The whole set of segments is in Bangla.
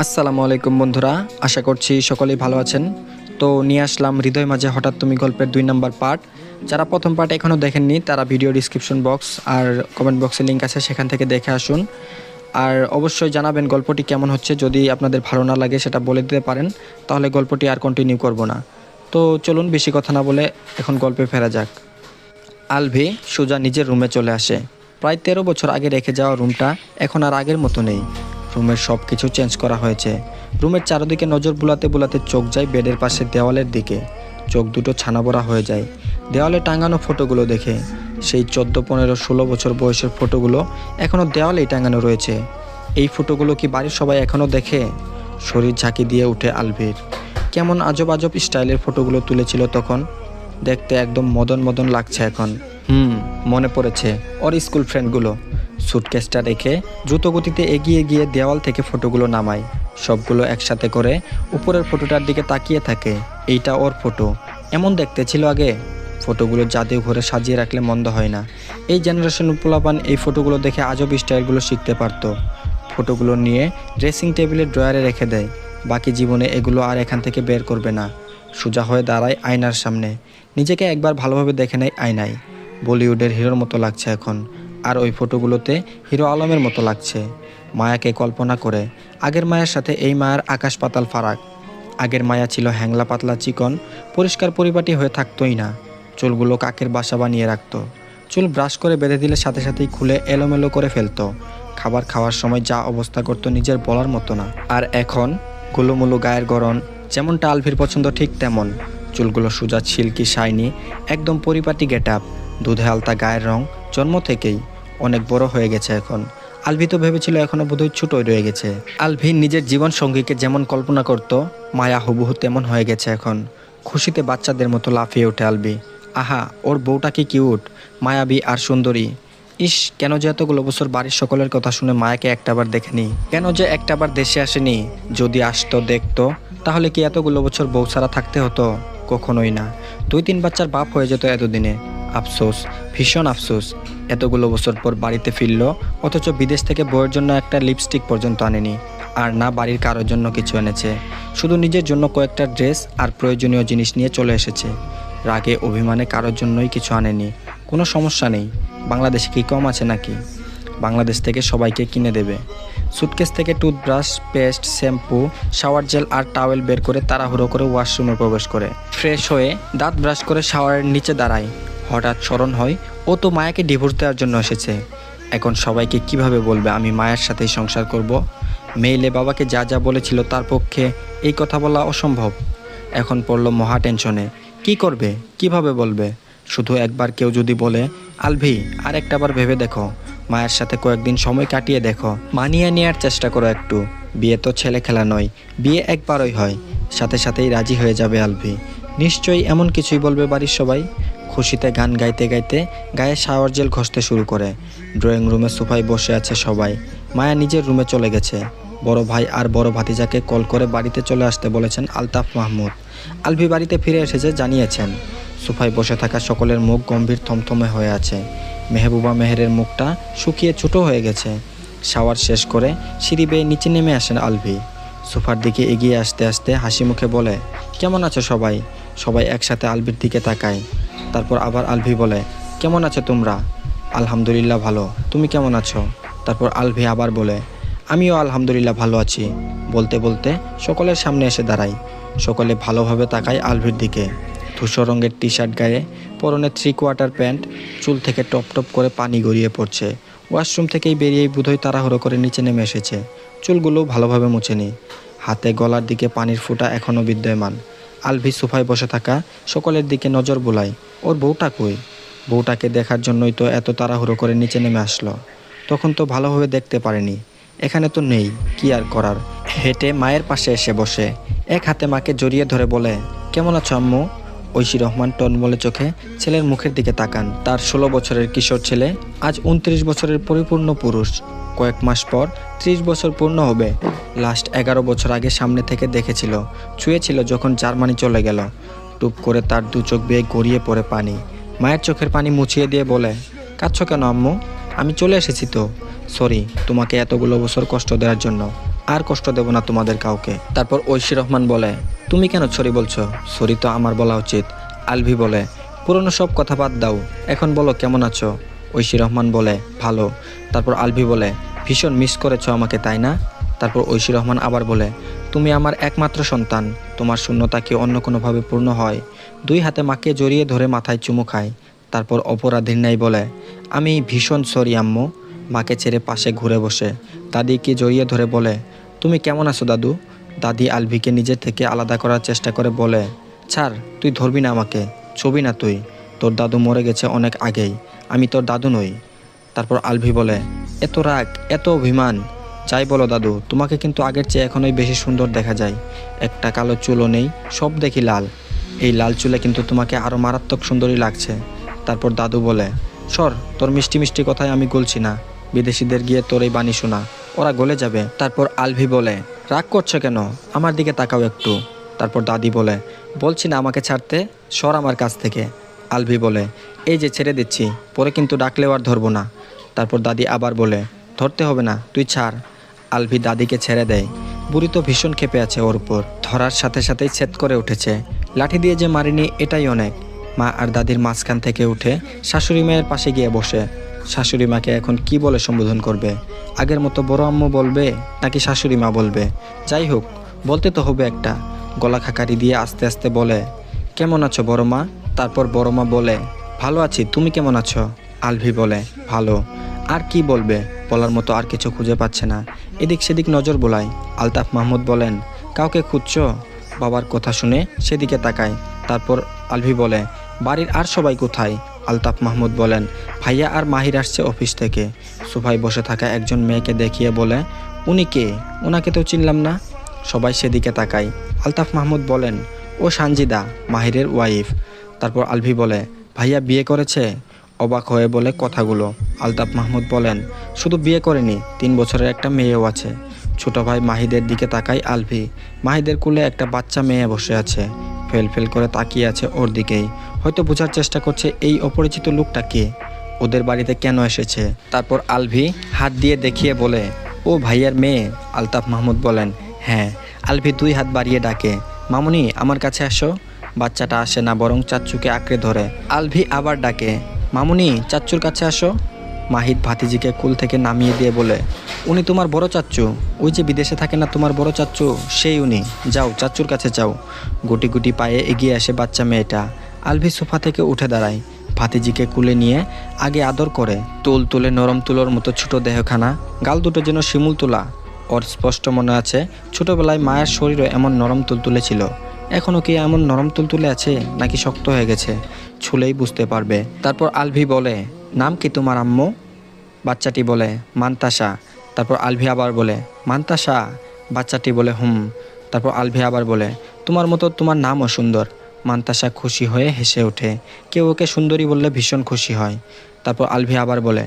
আসসালামু আলাইকুম বন্ধুরা, আশা করছি সকলেই ভালো আছেন। তো নিয়ে আসলাম হৃদয় মাঝে হঠাৎ তুমি গল্পের দুই নাম্বার পার্ট। যারা প্রথম পার্ট এখনও দেখেননি, তারা ভিডিও ডিসক্রিপশন বক্স আর কমেন্ট বক্সে লিঙ্ক আছে, সেখান থেকে দেখে আসুন। আর অবশ্যই জানাবেন গল্পটি কেমন হচ্ছে, যদি আপনাদের ভালো না লাগে সেটা বলে দিতে পারেন, তাহলে গল্পটি আর কন্টিনিউ করব না। তো চলুন বেশি কথা না বলে এখন গল্পে ফেরা যাক। আলভি সুজা নিজের রুমে চলে আসে। প্রায় তেরো বছর আগে রেখে যাওয়া রুমটা এখন আর আগের মতো নেই। রুমের সব কিছু চেঞ্জ করা হয়েছে। রুমের চারদিকে নজর বুলাতে বুলাতে চোখ যায় বেডের পাশে দেওয়ালের দিকে। চোখ দুটো ছানাবড়া হয়ে যায়। দেওয়ালে টাঙানো ফটোগুলো দেখে। সেই চোদ্দ, পনেরো, ষোলো বছর বয়সের ফটোগুলো এখনও দেওয়ালেই টাঙানো রয়েছে। এই ফটোগুলো কি বাড়ির সবাই এখনও দেখে? শরীর ঝাঁকি দিয়ে উঠে আলভির। কেমন আজব আজব স্টাইলের ফটোগুলো তুলেছিল তখন। দেখতে একদম মদন মদন লাগছে এখন। হুম, মনে পড়েছে। ওর স্কুল ফ্রেন্ডগুলো। সুটকেসটা রেখে দ্রুত গতিতে এগিয়ে গিয়ে দেওয়াল থেকে ফটোগুলো নামায় সবগুলো একসাথে করে উপরের ফটোটার দিকে তাকিয়ে থাকে। এইটা ওর ফটো। এমন দেখতে ছিল আগে। ফটোগুলো জাদু ঘরে সাজিয়ে রাখলে মন্দ হয় না। এই জেনারেশন পোলাপান এই ফটোগুলো দেখে আজব স্টাইলগুলো শিখতে পারতো। ফটোগুলো নিয়ে ড্রেসিং টেবিলের ড্রয়ারে রেখে দেয়। বাকি জীবনে এগুলো আর এখান থেকে বের করবে না। সোজা হয়ে দাঁড়ায় আয়নার সামনে। নিজেকে একবার ভালোভাবে দেখে নেয় আয়নায়। বলিউডের হিরোর মতো লাগছে এখন। আর ওই ফটোগুলোতে হিরো আলমের মতো লাগছে। মায়াকে কল্পনা করে, আগের মায়ের সাথে এই মায়ের আকাশ পাতাল ফারাক। আগের মায়া ছিল হ্যাংলা পাতলা চিকন, পরিষ্কার পরিপাটি হয়ে থাকতোই না। চুলগুলো কাকের বাসা বানিয়ে রাখতো। চুল ব্রাশ করে বেঁধে দিলে সাথে সাথেই খুলে এলোমেলো করে ফেলতো। খাবার খাওয়ার সময় যা অবস্থা করতো নিজের বলার মতো না। আর এখন গুলোমুলো গায়ের গরম যেমনটা আলভির পছন্দ ঠিক তেমন। চুলগুলো সোজা, ছিলকি, শাইনি, একদম পরিপাটি গেট আপ। দুধে আলতা গায়ের রং জন্ম থেকেই। অনেক বড় হয়ে গেছে এখন। আলভি তো ভেবেছিল এখনও বোধহয় ছোটই রয়ে গেছে। আলভি নিজের জীবন সঙ্গীকে যেমন কল্পনা করত, মায়া হুবহু তেমন হয়ে গেছে এখন। খুশিতে বাচ্চাদের মতো লাফিয়ে ওঠে আলভি। আহা, ওর বউটা কি কিউট, মায়াবী আর সুন্দরী। ইস, কেন যে এতগুলো বছর বাড়ির সকলের কথা শুনে মায়াকে একটাবার দেখেনি কেন যে একটাবার দেশে আসেনি, যদি আসতো, দেখতো, তাহলে কি এতগুলো বছর বউ ছাড়া থাকতে হতো? কখনোই না। দুই তিন বাচ্চার বাপ হয়ে যেত এতদিনে। আফসোস, ভীষণ আফসোস। এতগুলো বছর পর বাড়িতে ফিরলো, অথচ বিদেশ থেকে বইয়ের জন্য একটা লিপস্টিক পর্যন্ত আনেনি। আর না বাড়ির কারোর জন্য কিছু এনেছে। শুধু নিজের জন্য কয়েকটা ড্রেস আর প্রয়োজনীয় জিনিস নিয়ে চলে এসেছে। রাগে, অভিমানে কারোর জন্যই কিছু আনেনি। কোনো সমস্যা নেই। বাংলাদেশে কি কম আছে নাকি? বাংলাদেশ থেকে সবাইকে কিনে দেবে। সুটকেস থেকে toothbrush, paste, shampoo, shower gel আর টাওয়েল বের করে তাড়াহুড়ো করে ওয়াশরুমে প্রবেশ করে। ফ্রেশ হয়ে দাঁত ব্রাশ করে শাওয়ারের নিচে দাঁড়ায়। হঠাৎ স্মরণ হয়, ও তো মায়াকে ডিভোর্স দেওয়ার জন্য এসেছে। এখন সবাইকে কীভাবে বলবে আমি মায়ের সাথেই সংসার করব? মেইলে বাবাকে যা যা বলেছিল তার পক্ষে এই কথা বলা অসম্ভব। এখন পড়ল মহা টেনশনে। কি করবে? কীভাবে বলবে? শুধু একবার কেউ যদি বলে, আলভি আর একটাবার ভেবে দেখো। মায়ের সাথে কয়েকদিন সময় কাটিয়ে দেখো। মানিয়ে নেওয়ার চেষ্টা করো একটু। বিয়ে তো ছেলে খেলা নয়, বিয়ে একবারই হয়। সাথে সাথেই রাজি হয়ে যাবে আলভি। নিশ্চয়ই এমন কিছুই বলবে বাড়ির সবাই? খুশিতে গান গাইতে গাইতে গায়ে শাওয়ার জেল ঘষতে শুরু করে। ড্রয়িং রুমে সোফায় বসে আছে সবাই। মায়া নিজের রুমে চলে গেছে। বড় ভাই আর বড় ভাতিজাকে কল করে বাড়িতে চলে আসতে বলেছেন আলতাফ মাহমুদ। আলভি বাড়িতে ফিরে এসেছে জানিয়েছেন, সোফায় বসে থাকা সকলের মুখ গম্ভীর থমথমে হয়ে আছে। মেহবুবা মেহেরের মুখটা শুকিয়ে ছোটো হয়ে গেছে। শাওয়ার শেষ করে সিঁড়ি বেয়ে নিচে নেমে আসেন আলভি। সোফার দিকে এগিয়ে আসতে আসতে হাসি মুখে বলে, কেমন আছো সবাই? সবাই একসাথে আলভির দিকে তাকায়। তারপর আবার আলভি বলে, কেমন আছো তোমরা? আলহামদুলিল্লাহ ভালো। তুমি কেমন আছো? তারপর আলভি আবার বলে, আমিও আলহামদুলিল্লাহ ভালো আছি। বলতে বলতে সকলের সামনে এসে দাঁড়াই সকলে ভালোভাবে তাকায় আলভির দিকে। ধূসর রঙের টি শার্ট গায়ে পরনে থ্রি কোয়ার্টার প্যান্ট, চুল থেকে টপ টপ করে পানি গড়িয়ে পড়ছে। ওয়াশরুম থেকেই বেরিয়েই বুধই তাড়াহুড়ো করে নিচে নেমে এসেছে। চুলগুলো ভালোভাবে মুছেনি হাতে গলার দিকে পানির ফোঁটা এখনও বিদ্যমান। আলভি সোফায় বসে থাকা সকলের দিকে নজর বোলায়। ওর বউটা কই? বউটাকে দেখার জন্যই তো এত তাড়াহুড়ো করে নিচে নেমে আসলো। তখন তো ভালোভাবে দেখতে পারেনি। এখানে তো নেই, কি আর করার? হেঁটে মায়ের পাশে এসে বসে। এক হাতে মাকে জড়িয়ে ধরে বলে, কেমন আছো আম্মু? ঐশী রহমান টনমলে চোখে ছেলের মুখের দিকে তাকান। তার ষোলো বছরের কিশোর ছেলে আজ উনত্রিশ বছরের পরিপূর্ণ পুরুষ। কয়েক মাস পর ত্রিশ বছর পূর্ণ হবে। লাস্ট এগারো বছর আগে সামনে থেকে দেখেছিল। ছুঁয়েছিল যখন জার্মানি চলে গেল। টুপ করে তার দু চোখ বেয়ে গড়িয়ে পড়ে পানি। মায়ের চোখের পানি মুছিয়ে দিয়ে বলে, কাঁদছ কেন আম্মু? আমি চলে এসেছি তো। সরি, তোমাকে এতগুলো বছর কষ্ট দেওয়ার জন্য। আর কষ্ট দেব না তোমাদের কাউকে। তারপর ঐশী রহমান বলে, তুমি কেন ছড়ি বলছো? সরি তো আমার বলা উচিত। আলভি বলে, পুরনো সব কথা বাদ দাও। এখন বলো, কেমন আছো? ঐশী রহমান বলে, ভালো। তারপর আলভি বলে, ভীষণ মিস করেছ আমাকে, তাই না? তারপর ঐশী রহমান আবার বলে তুমি আমার একমাত্র সন্তান। তোমার শূন্যতা কি অন্য কোনোভাবে পূর্ণ হয়? দুই হাতে মাকে জড়িয়ে ধরে মাথায় চুমু খায়। তারপর অপরাধীর ন্যায় বলে, আমি ভীষণ সরি, আম্মু। মাকে ছেড়ে পাশে ঘুরে বসে। দাদিকে জড়িয়ে ধরে বলে, তুমি কেমন আছো, দাদু? দাদি আলভিকে নিজের থেকে আলাদা করার চেষ্টা করে বলে, ছাড়, তুই ধরবি না আমাকে। ছবি না তুই। তোর দাদু মরে গেছে অনেক আগেই। আমি তোর দাদু নই। তারপর আলভি বলে, এত রাগ, এত অভিমান। যাই বলো দাদু, তোমাকে কিন্তু আগের চেয়ে এখনোই বেশি সুন্দর দেখা যায়। একটা কালো চুলও নেই, সব দেখি লাল। এই লাল চুলে কিন্তু তোমাকে আরও মারাত্মক সুন্দরী লাগছে। তারপর দাদু বলে, সর, তোর মিষ্টি মিষ্টি কথায় আমি গলছি না। বিদেশিদের গিয়ে তোর এই বাণী শোনা। ওরা গলে যাবে। তারপর আলভি বলে, রাগ করছ কেন? আমার দিকে তাকাও একটু। তারপর দাদি বলে, বলছি না আমাকে ছাড়তে? সর আমার কাছ থেকে। আলভি বলে, এই যে ছেড়ে দিচ্ছি, পরে কিন্তু ডাকলেও আর ধরবো না। তারপর দাদি আবার বলে, ধরতে হবে না, তুই ছাড়। আলভি দাদিকে ছেড়ে দেয়। বুড়ি তো ভীষণ ক্ষেপে আছে ওর উপর। ধরার সাথে সাথেই ছেদ করে উঠেছে। লাঠি দিয়ে যে মারিনি, এটাই অনেক। মা আর দাদির মাঝখান থেকে উঠে শাশুড়ি মায়ের পাশে গিয়ে বসে। শাশুড়ি মাকে এখন কি বলে সম্বোধন করবে? আগের মতো বড় আম্মু বলবে নাকি শাশুড়ি মা বলবে? যাই হোক, বলতে তো হবে একটা। গলা খাকারি দিয়ে আস্তে আস্তে বলে, কেমন আছো বড় মা? তারপর বড় মা বলে, ভালো আছি, তুমি কেমন আছো? আলভি বলে, ভালো। আর কি বলবে? বলার মতো আর কিছু খুঁজে পাচ্ছে না। এদিক সেদিক নজর বোলায় আলতাফ মাহমুদ বলেন, কাউকে খুঁজছো? বাবার কথা শুনে সেদিকে তাকায়। তারপর আলভি বলে, বাড়ির আর সবাই কোথায়? আলতাফ মাহমুদ বলেন, ভাইয়া আর মাহির আসছে অফিস থেকে। সোফায় বসে থাকা একজন মেয়েকে দেখিয়ে বলে, উনি কে? ওনাকে তো চিনলাম না? সবাই সেদিকে তাকায়। আলতাফ মাহমুদ বলেন, ও সানজিদা, মাহিরের ওয়াইফ। তারপর আলভি বলে, ভাইয়া বিয়ে করেছে? অবাক হয়ে বলে কথাগুলো। আলতাফ মাহমুদ বলেন, শুধু বিয়ে করেনি, তিন বছরের একটা মেয়েও আছে। ছোট ভাই মাহিদের দিকে তাকাই আলভি। মাহিদের কুলে একটা বাচ্চা মেয়ে বসে আছে। ফেল ফেল করে তাকিয়ে আছে ওর দিকেই। হয়তো বোঝার চেষ্টা করছে, এই অপরিচিত লোকটা কে? ওদের বাড়িতে কেন এসেছে? তারপর আলভি হাত দিয়ে দেখিয়ে বলে, ও ভাইয়ার মেয়ে। আলতাফ মাহমুদ বলেন হ্যাঁ। আলভি দুই হাত বাড়িয়ে ডাকে, মামুনি, আমার কাছে আসো বাচ্চাটা আসে না, বরং চাচ্চুকে আঁকড়ে ধরে। আলভি আবার ডাকে মামুনি, চাচ্চুর কাছে আসো। মাহিদ ভাতিজিকে কুল থেকে নামিয়ে দিয়ে বলে, উনি তোমার বড় চাচ্চু। ওই যে বিদেশে থাকে না তোমার বড় চাচ্চু, সেই উনি। যাও, চাচ্চুর কাছে যাও। গুটি গুটি পায়ে এগিয়ে আসে বাচ্চা মেয়েটা। আলভি সোফা থেকে উঠে দাঁড়ায়। ভাতিজিকে কুলে নিয়ে আগে আদর করে। তুল তুলে নরম তুলোর মতো ছোট দেহখানা। গাল দুটো যেন শিমুল তোলা। ওর স্পষ্ট মনে আছে, ছোটবেলায় মায়ের শরীরও এমন নরম তুলতুলে ছিল। এখনও কি এমন নরম তুলতুলে আছে, নাকি শক্ত হয়ে গেছে? ছুলেই বুঝতে পারবে। তারপর আলভি বলে, নাম কি তোমার আম্মু? বাচ্চাটি বলে, মান্তাসা। তারপর আলভি আবার বলে, মান্তাসা। বাচ্চাটি বলে, হুম। তারপর আলভি আবার বলে, তোমার মতো তোমার নামও সুন্দর। মান্তাসা খুশি হয়ে হেসে ওঠে, কেউ ওকে সুন্দরী বললে ভীষণ খুশি হয়। তারপর আলভি আবার বলে,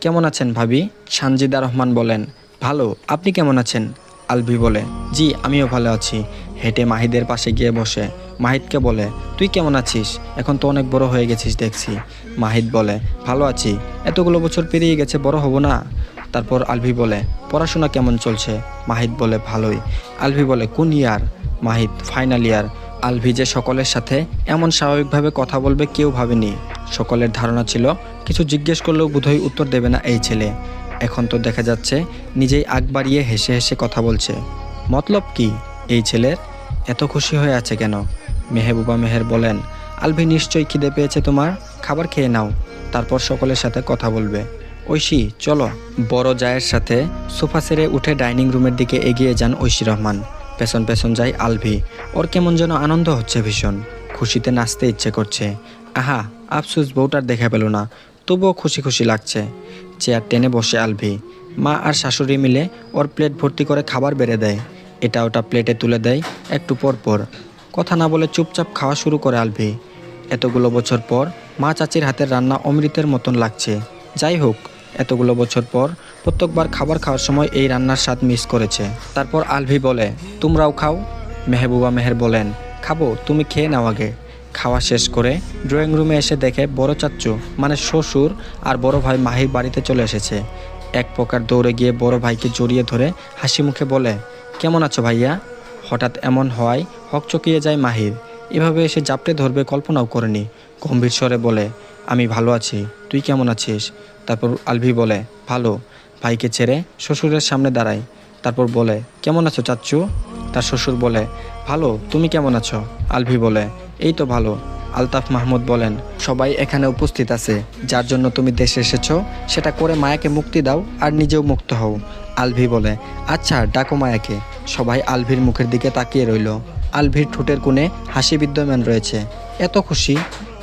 কেমন আছেন ভাবি? সানজিদা রহমান বলেন, ভালো, আপনি কেমন আছেন? আলভি বলে, জি, আমিও ভালো আছি। হেঁটে মাহিদের পাশে গিয়ে বসে মাহিদকে বলে, তুই কেমন আছিস? এখন তো অনেক বড় হয়ে গেছিস, দেখছি। মাহিদ বলে, ভালো আছি। এতগুলো বছর পেরিয়ে গেছে, বড় হব না? তারপর আলভি বলে, পড়াশোনা কেমন চলছে? মাহিদ বলে, ভালোই। আলভি বলে, কোন year? Mahid final year. Alvi যে সকলের সাথে এমন স্বাভাবিকভাবে কথা বলবে কেউ ভাবেনি। সকলের ধারণা ছিল, কিছু জিজ্ঞেস করলেও বোধহয় উত্তর দেবে না এই ছেলে। এখন তো দেখা যাচ্ছে, নিজেই আগ বাড়িয়ে হেসে হেসে কথা বলছে। মতলব কি? এই ছেলের এত খুশি হয়ে আছে কেন? মেহবুবা মেহের বলেন, আলভি নিশ্চয়ই খিদে পেয়েছে তোমার, খাবার খেয়ে নাও। তারপর সকলের সাথে কথা বলবে। ঐশী, চলো। বড় জায়ের সাথে সোফা সেরে উঠে ডাইনিং রুমের দিকে এগিয়ে যান ঐশী রহমান। পেছন পেছন যায় আলভি। ওর কেমন যেন আনন্দ হচ্ছে ভীষণ। খুশিতে নাচতে ইচ্ছে করছে। আহা, আফসুস বউটার দেখা পেল না। তবুও খুশি খুশি লাগছে। চেয়ার টেনে বসে আলভি। মা আর শাশুড়ি মিলে ওর প্লেট ভর্তি করে খাবার বেড়ে দেয়। এটা ওটা প্লেটে তুলে দেয় একটু পর পর। কথা না বলে চুপচাপ খাওয়া শুরু করে আলভি। এতগুলো বছর পর মা চাচির হাতের রান্না অমৃতের মতন লাগছে। যাই হোক, এতগুলো বছর পর প্রত্যেকবার খাবার খাওয়ার সময় এই রান্নার স্বাদ মিস করেছে। তারপর আলভি বলে, তোমরাও খাও? মেহবুবা মেহের বলেন, খাব, তুমি খেয়ে নাও আগে। খাওয়া শেষ করে ড্রয়িং রুমে এসে দেখে বড় চাচ্চু মানে শ্বশুর আর বড় ভাই মাহির বাড়িতে চলে এসেছে। এক প্রকার দৌড়ে গিয়ে বড় ভাইকে জড়িয়ে ধরে হাসি মুখে বলে, কেমন আছো ভাইয়া? হঠাৎ এমন হওয়ায় হকচকিয়ে যায় মাহির। এভাবে এসে জাপটে ধরবে, কল্পনাও করেনি। গম্ভীর স্বরে বলে, আমি ভালো আছি, তুই কেমন আছিস? তারপর আলভি বলে, ভালো। ভাইকে ছেড়ে শ্বশুরের সামনে দাঁড়ায় তারপর বলে, কেমন আছো চাচ্চু? তার শ্বশুর বলে, ভালো, তুমি কেমন আছো? আলভি বলে, এই তো ভালো। আলতাফ মাহমুদ বলেন, সবাই এখানে উপস্থিত আছে। যার জন্য তুমি দেশে এসেছ, সেটা করে মায়াকে মুক্তি দাও আর নিজেও মুক্ত হও। আলভি বলে আচ্ছা ডাকো মায়াকে। সবাই আলভির মুখের দিকে তাকিয়ে রইল। আলভির ঠোঁটের কোণে হাসি বিদ্যমান রয়েছে। এত খুশি?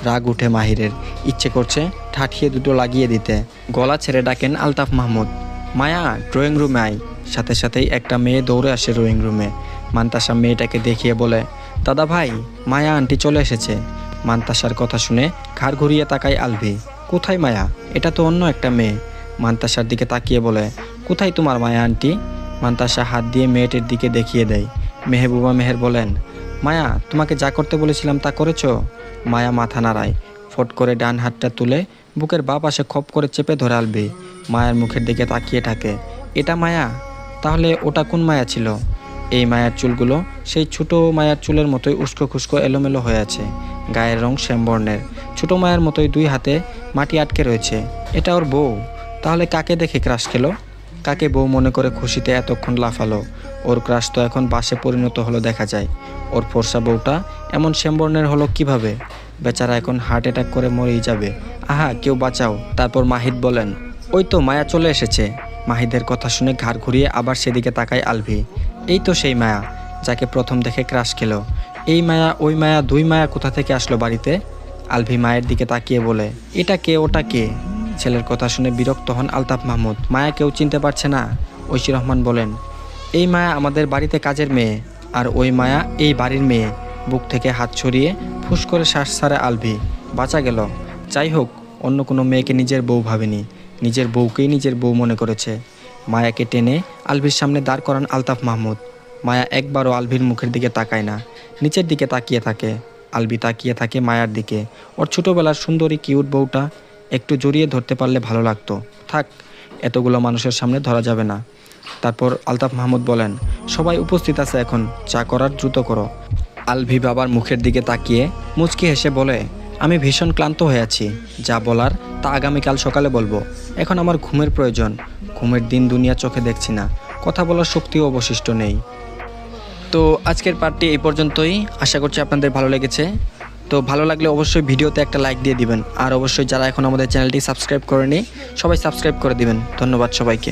রাগ উঠে মাহিরের। ইচ্ছে করছে ঠাঠিয়ে দুটো লাগিয়ে দিতে। গলা ছেড়ে ডাকেন আলতাফ মাহমুদ। মায়া, ড্রয়িং রুমে আয়। সাথে সাথেই একটা মেয়ে দৌড়ে আসে ড্রয়িং রুমে। মান্তাসা মেয়েটাকে দেখিয়ে বলে, দাদা ভাই, মায়া আন্টি চলে এসেছে। মান্তাসার কথা শুনে ঘাড় ঘুরিয়ে তাকায় আলভি। কোথায় মায়া? এটা তো অন্য একটা মেয়ে। মান্তাসার দিকে তাকিয়ে বলে, কোথায় তোমার মায়া, আন্টি? মান্তাসা হাত দিয়ে মেয়েটির দিকে দেখিয়ে দেয়। মেহবুবা মেহের বলেন, মায়া, তোমাকে যা করতে বলেছিলাম তা করেছ? মায়া মাথা নাড়ায়, ফট করে ডান হাতটা তুলে বুকের বা পাশে খপ করে চেপে ধরে আলবি। মায়ের মুখের দিকে তাকিয়ে থাকে, এটা মায়া? তাহলে ওটা কোন মায়া ছিল? এই মায়ার চুলগুলো সেই ছোট মায়ার চুলের মতোই উস্কো খুস্কো এলোমেলো হয়ে আছে, গায়ের রং শ্যামবর্ণের। ছোট মায়ের মতোই দুই হাতে মাটি আটকে রয়েছে। এটা ওর বউ। তাহলে কাকে দেখে ক্রাশ খেলো? কাকে বউ মনে করে খুশিতে এতক্ষণ লাফালো? ওর ক্রাশ তো এখন বাসে পরিণত হলো দেখা যায়। ওর ফর্সা বউটা এমন শ্যামবর্ণের হলো কীভাবে? বেচারা এখন হার্ট অ্যাটাক করে মরেই যাবে। আহা, কেউ বাঁচাও, তারপর মাহিদ বলেন, ওই তো মায়া চলে এসেছে। মাহিদের কথা শুনে ঘাড় ঘুরিয়ে আবার সেদিকে তাকায় আলভি। এই তো সেই মায়া, যাকে প্রথম দেখে ক্রাশ খেলো। এই মায়া, ওই মায়া, দুই মায়া কোথা থেকে আসলো বাড়িতে? আলভি মায়ের দিকে তাকিয়ে বলে, এটা কে, ওটা কে? ছেলের কথা শুনে বিরক্ত হন আলতাফ মাহমুদ। মায়া কেউ চিনতে পারছে না, ঐশী রহমান বলেন। এই মায়া আমাদের বাড়িতে কাজের মেয়ে, আর ওই মায়া এই বাড়ির মেয়ে। বুক থেকে হাত ছড়িয়ে ফুস করে শ্বাস ছাড়ে আলভি। বাঁচা গেল। যাই হোক, অন্য কোনো মেয়েকে নিজের বউ ভাবেনি। নিজের বউকেই নিজের বউ মনে করেছে। মায়াকে টেনে আলভির সামনে দাঁড় করান আলতাফ মাহমুদ। মায়া একবারও আলভির মুখের দিকে তাকায় না। নিচের দিকে তাকিয়ে থাকে। আলবি তাকিয়ে থাকে মায়ার দিকে। ওর ছোটোবেলার সুন্দরী, কিউট বউটা একটু জড়িয়ে ধরতে পারলে ভালো লাগতো। থাক, এতগুলো মানুষের সামনে ধরা যাবে না। তারপর আলতাফ মাহমুদ বলেন, সবাই উপস্থিত আছে এখন, চা করার দ্রুত করো। আলভি বাবার মুখের দিকে তাকিয়ে মুচকি হেসে বলে, আমি ভীষণ ক্লান্ত হয়ে আছি। যা বলার তা আগামীকাল সকালে বলব। এখন আমার ঘুমের প্রয়োজন। ঘুমের দিন দুনিয়া চোখে দেখছি না। কথা বলার শক্তিও অবশিষ্ট নেই। তো আজকের পার্টটি এই পর্যন্তই। আশা করছি আপনাদের ভালো লেগেছে। তো ভালো লাগলে অবশ্যই ভিডিওতে একটা লাইক দিয়ে দিবেন। আর অবশ্যই যারা এখন আমাদের চ্যানেলটি সাবস্ক্রাইব করেনি, সবাই সাবস্ক্রাইব করে দিবেন। ধন্যবাদ সবাইকে।